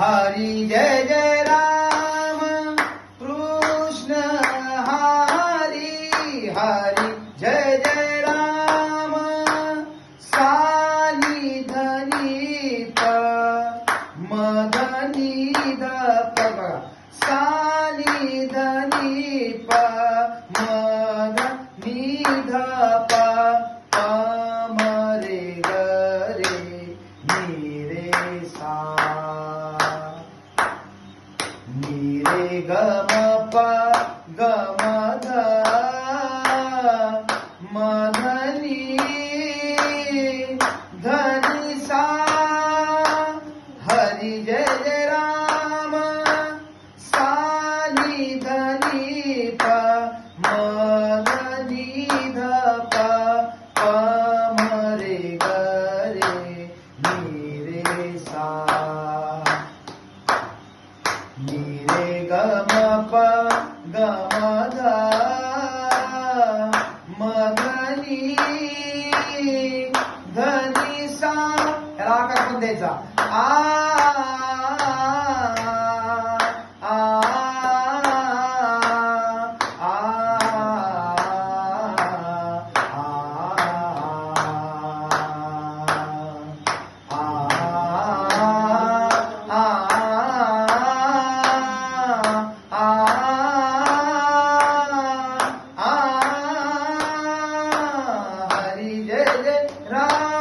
हरी जय जय राम। कृष्ण हरी हरी जय जय राम। सानी धनी प प, बघा। सानी धनी प मधनी ध प रे ग रे नि रे सा। रे ग म प ग म ध म धनी धनी सा हरि जय। सा याला आकार पण द्यायचा? आ Ram